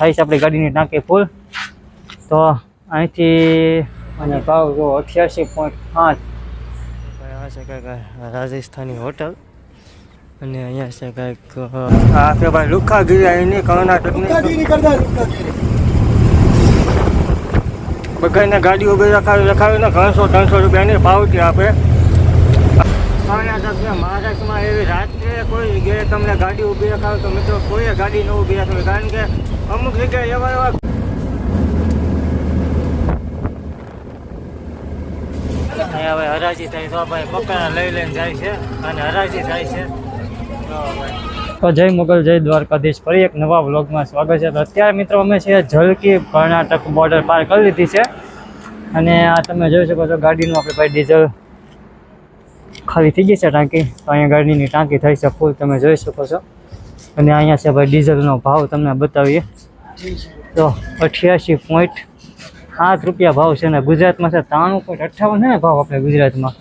થાય છે આપણી ગાડીની ટાંકી ફૂલ તો અહીંથી અને ભાવ જો અઠ્યાસી પોઈન્ટ પાંચ. આ છે કંઈક રાજસ્થાની હોટલ. અને અહીંયા છે કંઈક આ ભાઈ ભાઈ લુખાગીરી અહીંની કર્ણાટકની. બધાને ગાડીઓ બે રખાવી રખાવીને ત્રણસો ત્રણસો રૂપિયાની ભાવથી આપે. કર્ણાટક મહારાષ્ટ્રમાં એવી રાત્રે કોઈ જગ્યાએ તમને ગાડી ઊભી રખાવે તો મિત્રો કોઈએ ગાડી ન ઊભી રાખવી. કારણ કે અમુક જગ્યાએ એવા એવા હવે હરાજી થાય તો ભાઈ બકરા લઈ લઈને જાય છે અને હરાજી થાય છે. તો જય મુગલ, જય દ્વારકાધીશ. ફરી એક નવા વ્લોગમાં સ્વાગત છે. તો અત્યારે મિત્રો અમે છીએ ઝલકી કર્ણાટક બોર્ડર પાર કરી લીધી છે. અને આ તમે જોઈ શકો છો ગાડીનું આપણે ભાઈ ડીઝલ ખાલી થઈ ગઈ છે ટાંકી. તો અહીંયા ગાડીની ટાંકી થઈ છે ફૂલ તમે જોઈ શકો છો. અને અહીંયા છે ભાઈ ડીઝલનો ભાવ તમને બતાવીએ. તો અઠ્યાસી પોઈન્ટ સાત રૂપિયા ભાવ છે ને ગુજરાતમાં છે ત્રાણું પોઈન્ટ અઠ્ઠાવન છે ને ભાવ આપણે ગુજરાતમાં?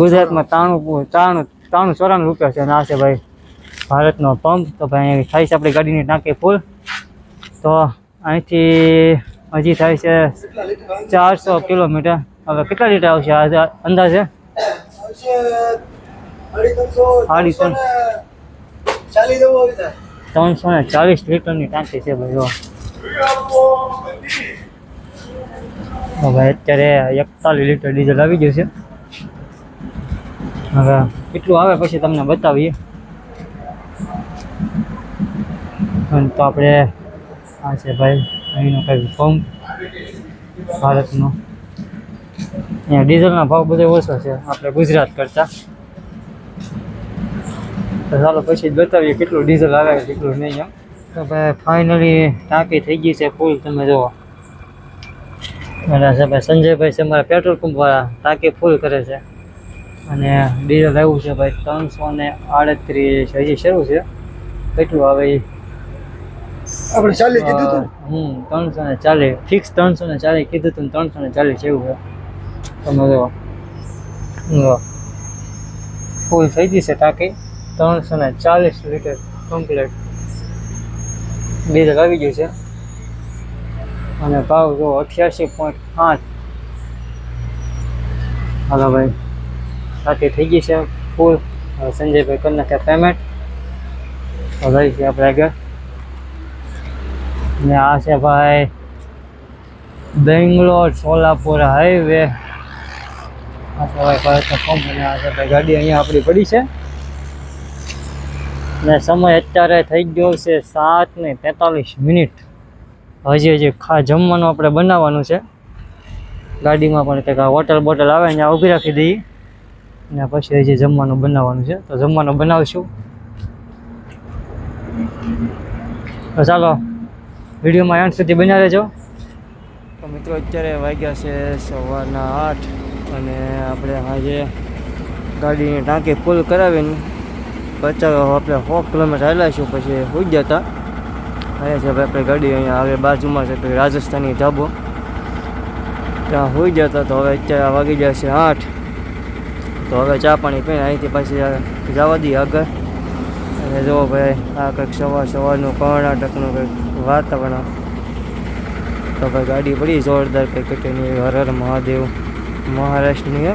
ગુજરાતમાં ત્રાણું ત્રાણું ત્રાણું ચોરાણું રૂપિયા છે અને આ છે ભાઈ ભારતનો પંપ તો ભાઈ અહીંયા થાય છે આપણી ગાડીની ટાંકી ફૂલ તો અહીંથી હજી થાય છે ચારસો કિલોમીટર. હવે કેટલા લીટર આવશે અંદાજે? ત્રણ. ત્રણસો ને ચાલીસ લીટરની ટાંકી છે ભાઈ ભાઈ અત્યારે એકતાલીસ લીટર ડીઝલ આવી ગયું છે. હવે કેટલું આવે પછી તમને બતાવીએ. તો આપણે આ છે ભાઈ, અહીંનો કંઈક પંપ ભારતનો. અહીંયા ડીઝલનો ભાવ બધો ઓછો છે, આપણે ગુજરાત કરતાં. ચાલો પછી બતાવીએ કેટલું ડીઝલ આવે છે કેટલું નહીં એમ. તો ભાઈ ફાઇનલી ટાંકી થઈ ગઈ છે ફૂલ તમે જુઓ. છે ભાઈ સંજયભાઈ છે અમારા પેટ્રોલ પંપવાળા ટાંકી ફૂલ કરે છે. અને ડીઝલ આવ્યું છે ભાઈ ત્રણસો ને આડત્રીસ હજી શરૂ છે. કેટલું આવે એ આપણે ચાલી કીધું હતું હમ ત્રણસો ને ચાલીસ. ફિક્સ ત્રણસો ને ચાલીસ કીધું હતું ત્રણસો ને ચાલીસ એવું છે. તમે જુઓ. ફૂલ થઈ ગઈ છે ટાંકી. ત્રણસો ને ચાલીસ લીટર કમ્પ્લીટ ડીઝલ આવી ગયું છે. અને ભાવ જો અઠ્યાસી પોઈન્ટ પાંચ હાલો ભાઈ ટાંકી થઈ ગઈ છે ફૂલ સંજયભાઈ કરી નાખ્યા પેમેન્ટ લઈ છે આપણે આગળ. ને આ છે ભાઈ, બેંગ્લોર સોલાપુર હાઈવે આ છે ભાઈ ભારતનો પંપ અને આ છે ભાઈ ગાડી અહીંયા આપણી પડી છે. ને સમય અત્યારે થઈ ગયો છે સાત ને તેતાલીસ મિનિટ. હજી હજી ખા, જમવાનું આપણે બનાવવાનું છે. ગાડીમાં પણ કંઈક હોટલ બોટલ આવે ત્યાં ઊભી રાખી દઈએ. ને પછી હજી જમવાનું બનાવવાનું છે. તો જમવાનું બનાવશું. તો ચાલો, વિડીયોમાં એન્ડ સુધી બન્યા રહેજો. તો મિત્રો, અત્યારે વાગ્યા છે સવારના આઠ અને આપણે આજે ગાડીની ટાંકી ફૂલ કરાવીને બચાવ આપણે સો કિલોમીટર હાલ્યા છું પછી હોઈ ગયા હતા. અહીંયા છે ભાઈ, આપણે ગાડી અહીંયા આગળ બાજુમાં છે, પેલી રાજસ્થાની ઢાબો. ત્યાં હોઈ ગયા હતા, તો હવે અત્યારે વાગી ગયા છે આઠ. તો હવે ચા પાણી પીને અહીંથી પાછી જવા દઈએ આગળ. અને જુઓ ભાઈ, આ કંઈક સવાર સવારનું કર્ણાટકનું કંઈક વાતાવરણ. તો ભાઈ, ગાડી પડી જોરદાર કંઈક કેટલીની હર હર મહાદેવ મહારાષ્ટ્રની છે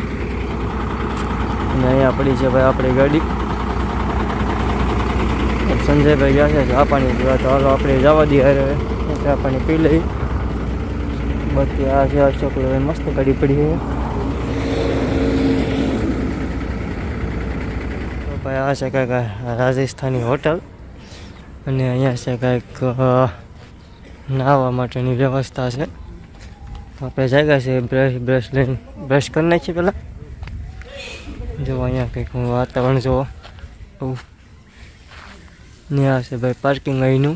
અને અહીંયા પડી છે ભાઈ આપણી ગાડી. સંજયભાઈ ગયા છે ચા પાણી પીવા તો હાલો આપણે જવા દઈએ અરે ચા પાણી પી લઈ. બાકી આ છે આ ચોકડો મસ્ત કરી પડી છે. તો ભાઈ આ છે કાંઈક રાજસ્થાની હોટલ. અને અહીંયા છે કાંઈક નાહવા માટેની વ્યવસ્થા છે. આપણે જાગ્યા છે, બ્રશ બ્રશ લઈને. બ્રશ કરી નાખીએ પહેલાં. જો અહીંયા કંઈક વાતાવરણ જુઓ. ને આ છે ભાઈ પાર્કિંગ અહીંનું.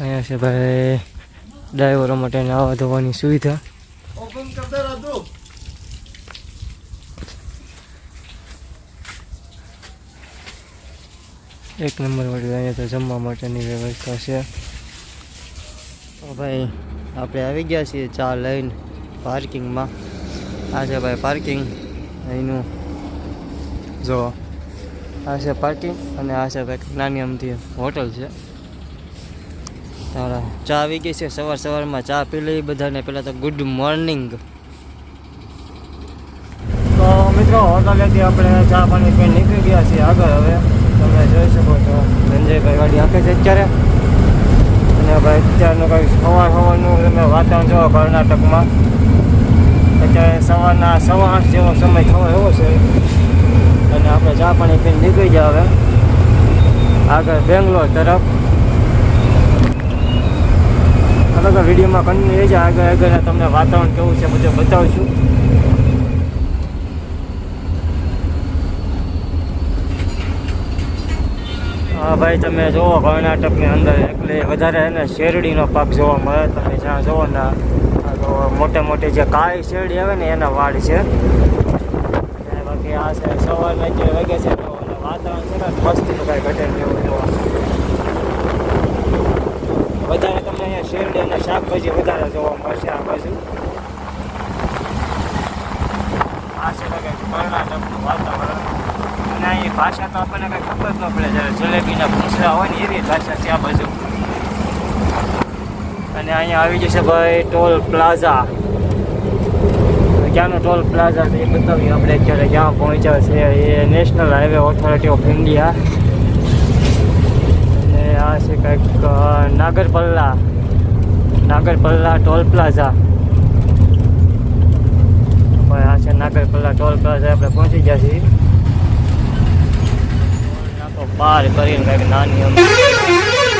અહીંયા છે ભાઈ ડ્રાઈવરો માટે નાવા ધોવાની સુવિધા. એક નંબર વાળી અહીંયા તો જમવા માટેની વ્યવસ્થા છે. ભાઈ આપણે આવી ગયા છીએ ચા લઈને પાર્કિંગમાં આ છે ભાઈ પાર્કિંગ અહીંનું. જો, આ છે પાર્કિંગ અને આ છે કંઈક નાની અમથી હોટલ છે. તારા ચા આવી ગઈ છે, સવાર સવારમાં ચા પી લઈ બધાને. પહેલાં તો ગુડ મોર્નિંગ તો મિત્રો, હોટલેથી આપણે ચા પાણી પી નીકળી ગયા છીએ આગળ હવે. તમે જોઈ શકો છો, સંજયભાઈ ગાડી આપે છે અત્યારે. અને ભાઈ, અત્યારનું કંઈક સવાર સવારનું તમે વાતાવરણ જોવો કર્ણાટકમાં. અત્યારે સવારના સવા આઠ જેવો સમય થવો એવો છે. અને આપણે ચા પાણી પીને નીકળી ગયા હવે. આગળ બેંગ્લોર તરફ. અલગ વિડીયોમાં કન્ટિન્યુ છે આગળ આગળ તમને વાતાવરણ કેવું છે બધું બતાવશું. હા ભાઈ, તમે જુઓ કર્ણાટકની અંદર એટલે વધારે એને શેરડીનો પાક જોવા મળે. તમે જ્યાં જુઓ ને મોટે મોટી જે કાળી શેરડી આવે ને એના વાડ છે. બાકી આ છે, સવારના અત્યારે વાગે છે તો વાતાવરણ છે ને મસ્તીનું કાંઈ ઘટે એવું જોવા વધારે તમને અહીંયા શેરડી અને શાકભાજી વધારે જોવા મળશે આ બાજુ. આ છે કંઈક કર્ણાટકનું વાતાવરણ. અને અહીં ભાષા તો આપણને કંઈ ખબર ન પડે જ્યારે જલેબીના ભૂસરા હોય ને એવી ભાષા છે આ બાજુ. અને અહીંયા આવી જશે ભાઈ ટોલ પ્લાઝા. ક્યાંનો ટોલ પ્લાઝા છે એ બતાવીએ આપણે અત્યારે ક્યાં પહોંચ્યા છે. એ national highway authority of India અને આ છે કંઈક અ, નાગરપલ્લા. નાગરપલ્લા ટોલ પ્લાઝા ભાઈ આ છે નાગરપલ્લા ટોલ પ્લાઝા આપણે પહોંચી ગયા છીએ. નાખો પાર કરીને કંઈક નાની અમથી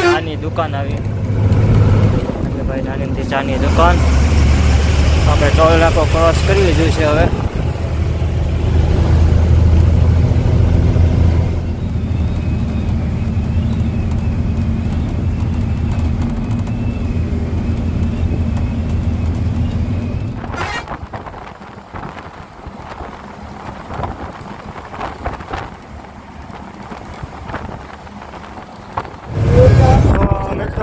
નાની દુકાન આવી. એટલે ભાઈ નાની અમથી ચાની દુકાન. આપણે ટોલ નાકો ક્રોસ કરી લીધું છે હવે.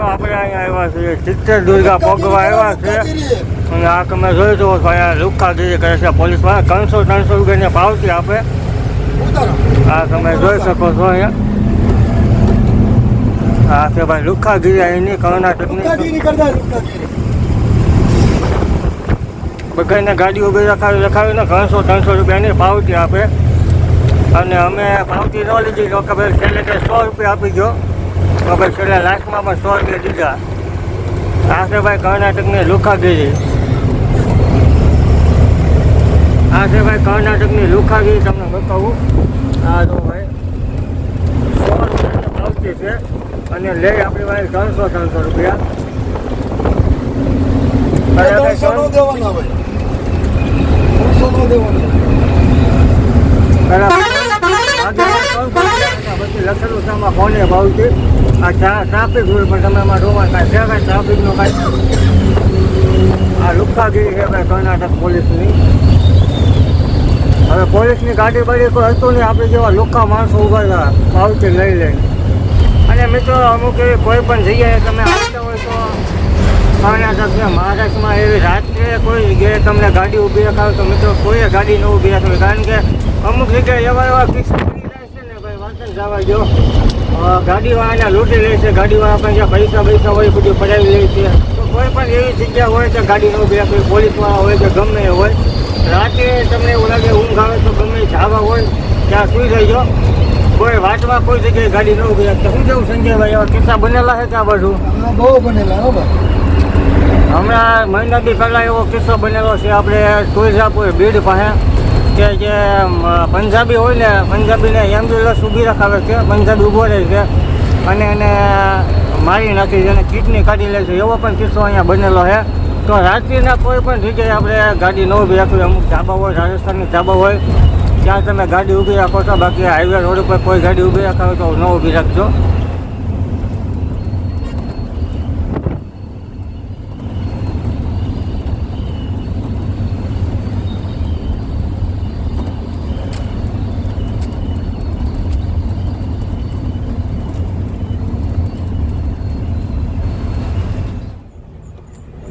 આપણે અહીંયા આવ્યા છીએ. ચિત્તર દુર્ગા ભોગવા આવ્યા છે. અને આ તમે જોઈ જુઓ છો અહીંયા લુખાગીરી કરે છે પોલીસવાળા ત્રણસો ત્રણસો રૂપિયાની પાવતી આપે. આ તમે જોઈ શકો છો અહીંયા. આ છે ભાઈ લુખાગીરી અહીંની કર્ણાટકની બધાને ગાડી ઊભી રખાવી રખાવીને ત્રણસો ત્રણસો રૂપિયાની પાવતી આપે. અને અમે પાવતી ન લીધી તો કે ભાઈ છેલ્લે કે સો રૂપિયા આપી ગયો. તો ભાઈ છેલ્લે લાસ્ટમાં પણ સો રૂપિયા દીધા. આ છે ભાઈ કર્ણાટકની લુખાગીરી. આ છે ભાઈ કર્ણાટકની લુખાગીરી તમને બતાવું. આ જો ભાઈ સો રૂપિયાની ભાવતી છે અને લે આપણી ભાઈ ત્રણસો ત્રણસો રૂપિયા કોને ભાવ છે આ ટ્રા- ટ્રાફિક રૂલ પણ તમે એમાં જોવા કાંઈ છે કાંઈ ટ્રાફિકનો કાંઈ? આ લુખાગીરી છે ભાઈ કર્ણાટક પોલીસની. હવે પોલીસની ગાડી બાડી કોઈ હતું નહીં, આપણે જેવા લુખ્ખા માણસો ઊભા હતા પાવતી લઈ. લઈને અને મિત્રો, અમુક એવી કોઈ પણ જગ્યાએ તમે આવતા હોય તો કર્ણાટક છે મહારાષ્ટ્રમાં એવી રાત્રે કોઈ જગ્યાએ તમને ગાડી ઊભી રખાવે તો મિત્રો, કોઈએ ગાડી ન ઊભી રાખવી. કારણ કે અમુક જગ્યાએ એવા એવા કિસ્સા છે ને, ભાઈ જ જવા દો ગાડીવાળાને લૂંટી લે છે, ગાડીવાળા પણ જ્યાં પૈસા પૈસા હોય બધું પડાવી લે છે. તો કોઈ પણ એવી જગ્યા હોય તો ગાડી ન ઊભી રાખવી, પોલીસવાળા હોય કે ગમે હોય રાત્રે તમને એવું લાગે ઊંઘ આવે તો ગમે જાવા હોય ત્યાં સુઈ જઈજો કોઈ વાટમાં કોઈ જગ્યાએ ગાડી ન ગયા તો શું જેવું સંજયભાઈ એવા કિસ્સા બનેલા છે ત્યાં બધું બહુ બનેલા હો હમણાં મહિના બી પહેલાં એવો કિસ્સો બનેલો છે આપણે તુલજાપુર બીડ પાસે કે જે પંજાબી હોય ને પંજાબીને એમ્બ્યુલન્સ ઊભી રખાવે છે પંજાબી ઊભો રહે છે અને એને મારી નાખી છે અને કિડની કાઢી લે છે. એવો પણ કિસ્સો અહીંયા બનેલો છે. તો રાત્રિના કોઈ પણ જગ્યાએ આપણે ગાડી ન ઊભી રાખવી. અમુક ધાબા હોય, રાજસ્થાનની ધાબા હોય, ત્યાં તમે ગાડી ઊભી રાખો છો. બાકી હાઈવે રોડ ઉપર કોઈ ગાડી ઊભી રાખો તો ન ઊભી રાખજો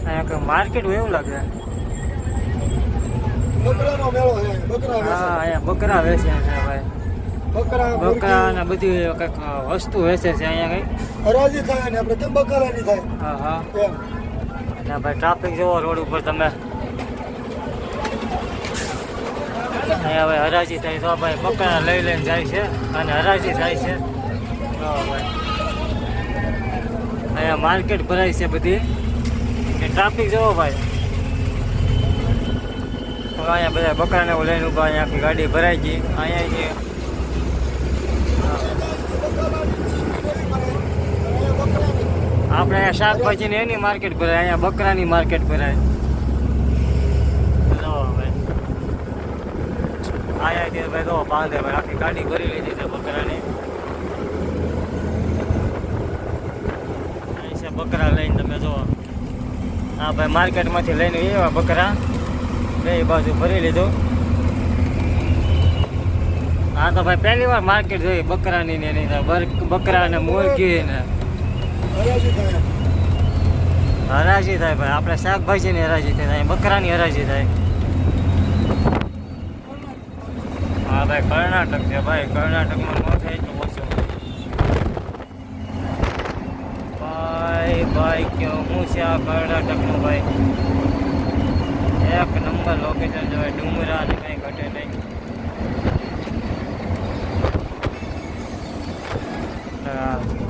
અહીંયા કંઈ માર્કેટ હોય એવું લાગે. બકરા હા વેચે. બકરા વેચ્યા છે ભાઈ. બકરા બકરા બધી કંઈક વસ્તુ વેચે છે અહીંયા કંઈ હરાજી થાય ને આપણે કેમ બકાલાની થાય. હા હા. અને ભાઈ ટ્રાફિક જોવો રોડ ઉપર તમે. અહીંયા ભાઈ હરાજી થાય તો ભાઈ બકરા લઈ લઈને જાય છે અને હરાજી થાય છે. અહીંયા માર્કેટ ભરાય છે બધી. ટ્રાફિક જવો ભાઈ. હવે અહીંયા બધા બકરાને એવું લઈને ઊભા, અહીંયા આખી ગાડી ભરાઈ ગઈ. અહીંયા છે આપણે અહીંયા શાકભાજી ને એની માર્કેટ ભરાય, અહીંયા બકરાની માર્કેટ ભરાય. ભાઈ. અહીંયાથી ભાઈ જો બાંધે ભાઈ, આખી ગાડી ભરી લીધી છે બકરાની. બકરા લઈને તમે જો હા, ભાઈ, માર્કેટમાંથી લઈને એવા બકરા. બે બાજુ ભરી લીધું. હા, તો ભાઈ, પહેલી વાર માર્કેટ જોઈ બકરાની ને એની બકરા ને મુરગી ને હરાજી થાય ભાઈ. આપણે શાકભાજીની હરાજી થાય બકરાની હરાજી થાય. હા, ભાઈ, કર્ણાટક છે ભાઈ. કર્ણાટકમાં ન થાય એટલું ઓછું ભાઈ કયો હું છે આ કર્ણાટકનું ભાઈ એક નંબર લોકેશન જોઈએ ડુંગરા ને કંઈ ઘટે નહીં.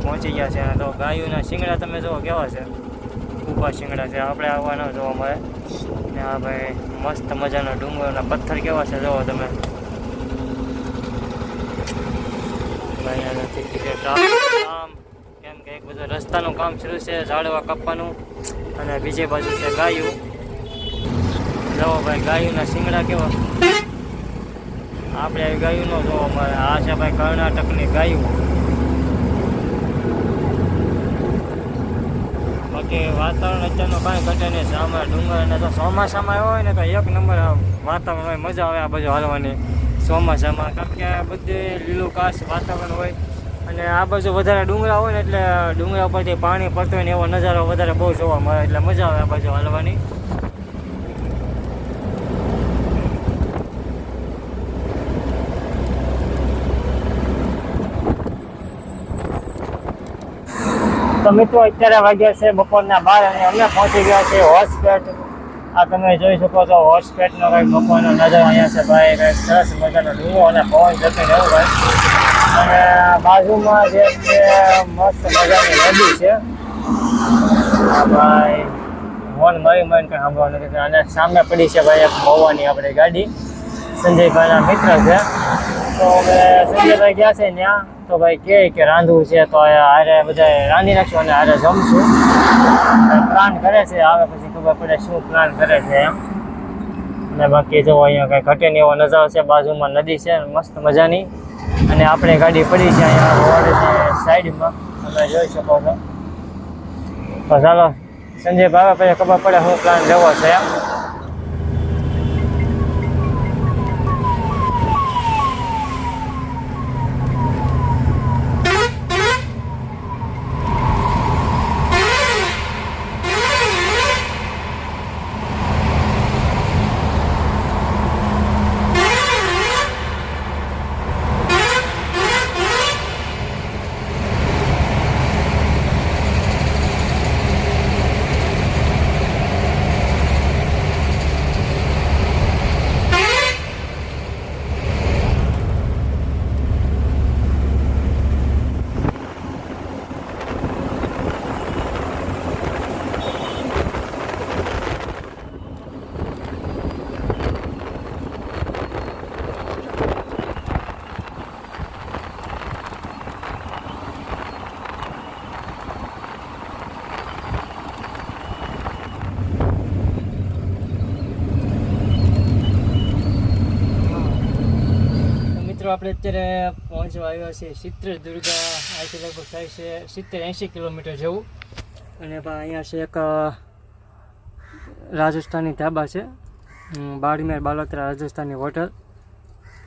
પહોંચી ગયા છે. તો ગાયોના શિંગડા તમે જુઓ કેવા છે. ઊભા શિંગડા છે. આપણે આવવાના જોવા મળે. ને આ ભાઈ મસ્ત મજાના ડુંગરના પથ્થર કેવા છે જુઓ તમે. ભાઈ નથી બધું રસ્તાનું કામ શરૂ છે, ઝાડવા કાપવાનું અને બીજી બાજુ છે ગાયું. જવો ભાઈ, ગાયુંના શિંગડા કેવા. આપણે આવી ગાયું નો જોવા મળે આ છે ભાઈ કર્ણાટકની ગાયું. બાકી વાતાવરણ અત્યારનું કાંઈ ઘટે નહીં. સામે ડુંગર અને તો ચોમાસામાં હોય ને તો એક નંબર વાતાવરણ હોય મજા આવે આ બાજુ હાલવાની. ચોમાસામાં. કારણ કે બધી લીલું કાશ વાતાવરણ હોય. અને આ બાજુ વધારે ડુંગરા હોય ને એટલે ડુંગરા ઉપરથી પાણી પડતું હોય ને એવો નજારો વધારે બહુ જોવા મળે. એટલે મજા આવે આ બાજુ હાલવાની. તો મિત્રો, અત્યારે વાગ્યા છે બપોરના બાર અને અમે પહોંચી ગયા છે હોસ્પેટ. આ તમે જોઈ શકો છો, હોસ્પેટનો કંઈક બપોરનો નજારો અહીંયા છે. ભાઈ, કંઈક સરસ મજાનો ડુંગો અને પવન જતો એવું ભાઈ અને બાજુમાં જે છે, મસ્ત મજાની નદી છે. ભાઈ હોર્ન મારી મારીને કંઈ સાંભળવાનું નથી અને સામે પડી છે ભાઈ એક મહુવાની આપણી ગાડી. સંજયભાઈના મિત્ર છે. તો અમે સંજયભાઈ ગયા છે ત્યાં. તો ભાઈ કહે કે રાંધવું છે, તો હારે બધા રાંધી નાખશું અને હારે જમશું. પ્લાન કરે છે, આવે પછી ખબર પડે શું પ્લાન કરે છે એમ. અને બાકી જો અહીંયા કંઈ ઘટે નહીં એવો નજારો છે, બાજુમાં નદી છે, મસ્ત મજાની. અને આપણે ગાડી પડી છે અહીંયા રોડ સાઈડમાં. તમે જોઈ શકો છો. તો ચાલો, સંજય ભાવે પછી ખબર પડે શું પ્લાન જવો છે એમ તો મિત્રો, આપણે અત્યારે પહોંચવા આવ્યા છીએ ચિત્રદુર્ગા. અહીંથી લગભગ થાય છે સિત્તેર એંશી કિલોમીટર જેવું. અને અહીંયા છે એક રાજસ્થાની ધાબા છે. બાડમેર બાલોતરા રાજસ્થાની હોટલ.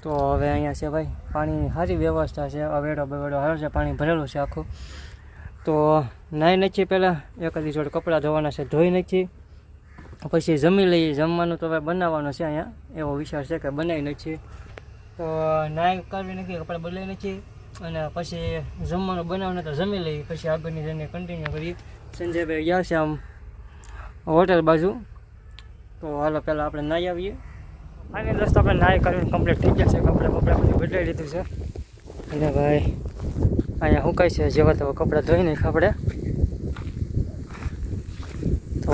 તો હવે અહીંયા છે ભાઈ, પાણીની સારી વ્યવસ્થા છે. અવેડો બવેડો સારો છે, પાણી ભરેલું છે આખું. તો નાહી નથી પહેલાં એકાદી જોડ કપડાં ધોવાના છે, ધોઈ નથી પછી જમી લઈએ. જમવાનું તો હવે બનાવવાનું છે અહીંયા. એવો વિચાર છે કે બનાવી નાખીએ. તો નાય કાઢવી નથી કપડાં બદલાઈ નથી અને પછી જમવાનું બનાવને તો જમી લઈએ. પછી આગળની જઈને કન્ટિન્યુ કરીએ. સંજયભાઈ ગયા છે આમ હોટેલ બાજુ. તો હાલો, પહેલાં આપણે નાહી આવીએ. આની દોસ્તો આપણે નાહી કરીને કમ્પ્લીટ થઈ ગયા છે. કપડાં બપડા બધું બદલાઈ લીધું છે. અને ભાઈ, અહીંયા સુકાય છે? જેવા તેવા કપડાં ધોઈ નાખ આપણે. તો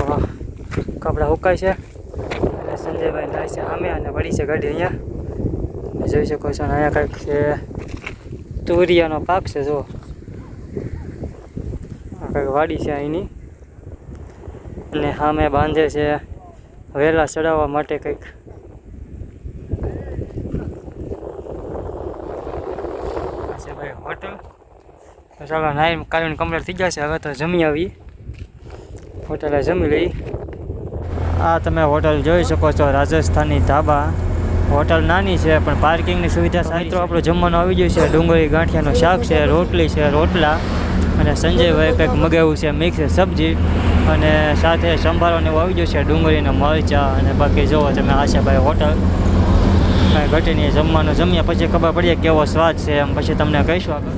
કપડાં હુકાય છે? સંજયભાઈ નાય છે અમે અને વળી છે ગાડી અહીંયા. જોઈ શકો છો અહીંયા કંઈક છે. તુરિયાનો પાક છે જો કંઈક વાડી છે અહીંની. અને સામે બાંધે છે. વેલા ચડાવવા માટે કંઈક. હોટલ. ચાલો નાઈ કાલીન કમ્પ્લીટ થઈ જશે હવે તો જમી આવી. હોટલે જમી લઈ. આ તમે હોટલ જોઈ શકો છો, રાજસ્થાની ધાબા. હોટલ નાની છે, પણ પાર્કિંગની સુવિધા મિત્રો આપણું જમવાનું આવી ગયું છે. ડુંગળી, ગાંઠિયાનું શાક છે, રોટલી છે, રોટલા. અને સંજયભાઈ કંઈક મગાવ્યું છે, મિક્સ સબ્જી. અને સાથે સંભારોને એવું આવી ગયું છે, ડુંગળીને મરચાં અને બાકી જોવો તમે આશાભાઈ હોટલ. કાંઈ ઘટીને જમવાનું જમ્યા પછી ખબર પડીએ કેવો સ્વાદ છે, એમ પછી તમને કહીશું આગળ.